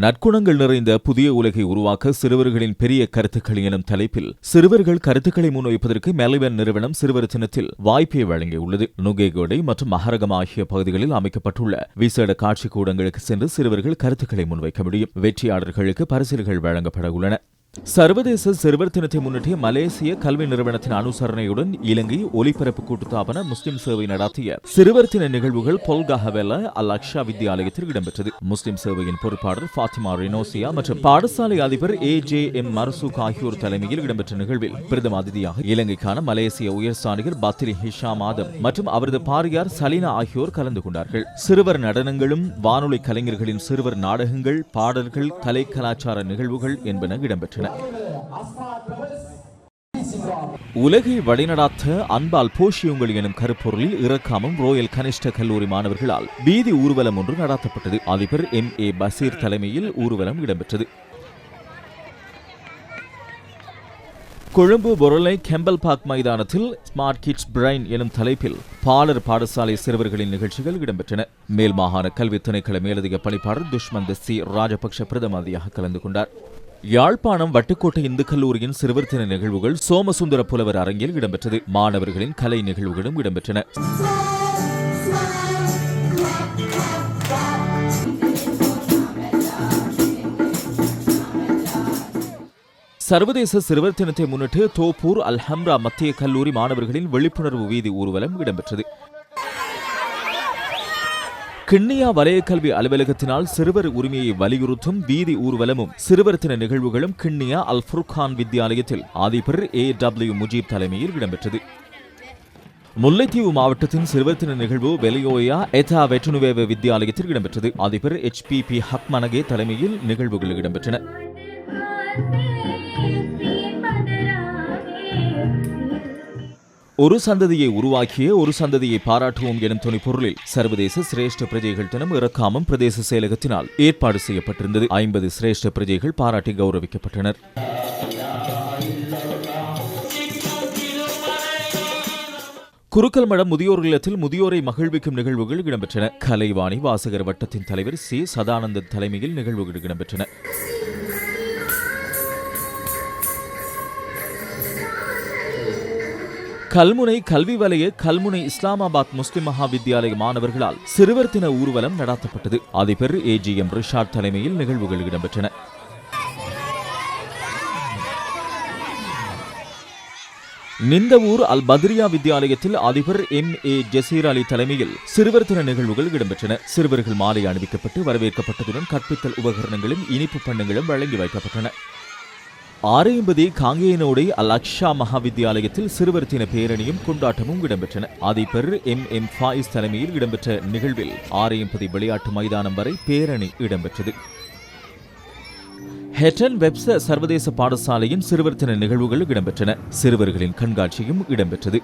நற்குணங்கள் நிறைந்த புதிய உலகை உருவாக்க சிறுவர்களின் பெரிய கருத்துக்கள் எனும் தலைப்பில் சிறுவர்கள் கருத்துக்களை முன்வைப்பதற்கு மெலிவன் நிறுவனம் சிறுவர் தினத்தில் வாய்ப்பை வழங்கியுள்ளது. நுகேகோடை மற்றும் மகரகம் ஆகிய பகுதிகளில் அமைக்கப்பட்டுள்ள விசேட காட்சி கூடங்களுக்கு சென்று சிறுவர்கள் கருத்துக்களை முன்வைக்க முடியும். வெற்றியாளர்களுக்கு பரிசில்கள் வழங்கப்பட உள்ளன. சர்வதேச சிறுவர் தினத்தை முன்னிட்டு மலேசிய கல்வி நிறுவனத்தின் அனுசரணையுடன் இலங்கை ஒலிபரப்பு கூட்டுத்தாபன முஸ்லிம் சேவை நடாத்திய சிறுவர் தின நிகழ்வுகள் பொல்காஹவெல அல் அக்ஷா வித்யாலயத்தில் இடம்பெற்றது. முஸ்லிம் சேவையின் பொறுப்பாளர் ஃபாத்திமா ரினோசியா மற்றும் பாடசாலை அதிபர் ஏ ஜே எம் மர்சூக் ஆகியோர் தலைமையில் இடம்பெற்ற நிகழ்வில் பிரதம அதிதியாக இலங்கைக்கான மலேசிய உயர்ஸ்தானிகர் பத்ரி ஹிஷாம் ஆதம் மற்றும் அவரது பாரியார் சலீனா ஆகியோர் கலந்து கொண்டார்கள். சிறுவர் நடனங்களும் வானொலி கலைஞர்களின் சிறுவர் நாடகங்கள் பாடல்கள் கலை கலாச்சார நிகழ்வுகள் என்பன இடம்பெற்றன. உலகை வழிநடாத்த அன்பால் போஷியுங்கள் எனும் கருப்பொருளில் இறக்காமம் ரோயல் கனிஷ்ட கல்லூரி மாணவர்களால் வீதி ஊர்வலம் ஒன்று நடாத்தப்பட்டது. அதிபர் எம். ஏ. பசீர் தலைமையில் ஊர்வலம் இடம்பெற்றது. கொழும்பு பொருளை கெம்பல் பார்க் மைதானத்தில் ஸ்மார்ட் கிட்ஸ் பிரைன் எனும் தலைப்பில் பாலர் பாடசாலை சிறுவர்களின் நிகழ்ச்சிகள் இடம்பெற்றன. மேல் மாகாண கல்வி திணைக்கள மேலதிக பணிப்பாளர் துஷ்மந்த் சி. ராஜபக்ஷ பிரதமதியாக கலந்து கொண்டார். யாழ்ப்பாணம் வட்டுக்கோட்டை இந்து கல்லூரியின் சிறுவர் தின நிகழ்வுகள் சோமசுந்தர புலவர் அரங்கில் இடம்பெற்றது. மாணவர்களின் கலை நிகழ்வுகளும் இடம்பெற்றன. சர்வதேச சிறுவர் தினத்தை முன்னிட்டு தோப்பூர் அல்ஹம்ரா மத்திய கல்லூரி மாணவர்களின் விழிப்புணர்வு வீதி ஊர்வலம் இடம்பெற்றது. கிண்ணியா வலயக்கல்வி அலுவலகத்தினால் சிறுவர் உரிமையை வலியுறுத்தும் வீதி ஊர்வலமும் சிறுவர் தின நிகழ்வுகளும் கிண்ணியா அல் ஃபுர்கான் வித்யாலயத்தில் ஆதிபர் ஏ டபிள்யூ முஜீப் தலைமையில் இடம்பெற்றது. முல்லைத்தீவு மாவட்டத்தின் சிறுவர் தின நிகழ்வு வெலியோயா எதா வெற்றுனுவேவ வித்யாலயத்தில் இடம்பெற்றது. அதிபர் எச் பி பி ஹக்மனகே தலைமையில் நிகழ்வுகள் இடம்பெற்றன. ஒரு சந்ததியை உருவாக்கிய ஒரு சந்ததியை பாராட்டுவோம் எனும் துணி பொருளில் சர்வதேச சிரேஷ்ட பிரஜைகள் தினம் இறக்காமம் பிரதேச செயலகத்தினால் ஏற்பாடு செய்யப்பட்டிருந்தது. ஐம்பது சிரேஷ்ட பிரஜைகள் பாராட்டி கௌரவிக்கப்பட்டனர். குருக்கல் மடம் முதியோர் இல்லத்தில் முதியோரை மகிழ்விக்கும் நிகழ்வுகள் இடம்பெற்றன. கலைவாணி வாசகர் வட்டத்தின் தலைவர் சி. சதானந்தன் தலைமையில் நிகழ்வுகள் இடம்பெற்றன. கல்முனை கல்வி வலய கல்முனை இஸ்லாமாபாத் முஸ்லிம் மகாவித்யாலய மாணவர்களால் சிறுவர் தின ஊர்வலம் நடாத்தப்பட்டது. அதிபர் ஏ ஜி எம் ரிஷாட் தலைமையில் நிகழ்வுகள் இடம்பெற்றன. நிந்தவூர் அல் பத்ரியா வித்யாலயத்தில் அதிபர் எம். ஏ. ஜசீர் அலி தலைமையில் சிறுவர் தின நிகழ்வுகள் இடம்பெற்றன. சிறுவர்கள் மாலை அணிவிக்கப்பட்டு வரவேற்கப்பட்டதுடன் கற்பித்தல் உபகரணங்களும் இனிப்பு பண்ணங்களும் வழங்கி வைக்கப்பட்டன. ஆரையம்பதி காங்கேயனோடை அல் அக்ஷா மகாவித்யாலயத்தில் சிறுவர் தின பேரணியும் கொண்டாட்டமும் இடம்பெற்றன. அதிபர் எம் எம் ஃபாயிஸ் தலைமையில் இடம்பெற்ற நிகழ்வில் ஆரையம்பதி விளையாட்டு மைதானம் வரை பேரணி இடம்பெற்றது. ஹெட்டன் வெப்ச சர்வதேச பாடசாலையின் சிறுவர் தின நிகழ்வுகள் இடம்பெற்றன. சிறுவர்களின் கண்காட்சியும் இடம்பெற்றது.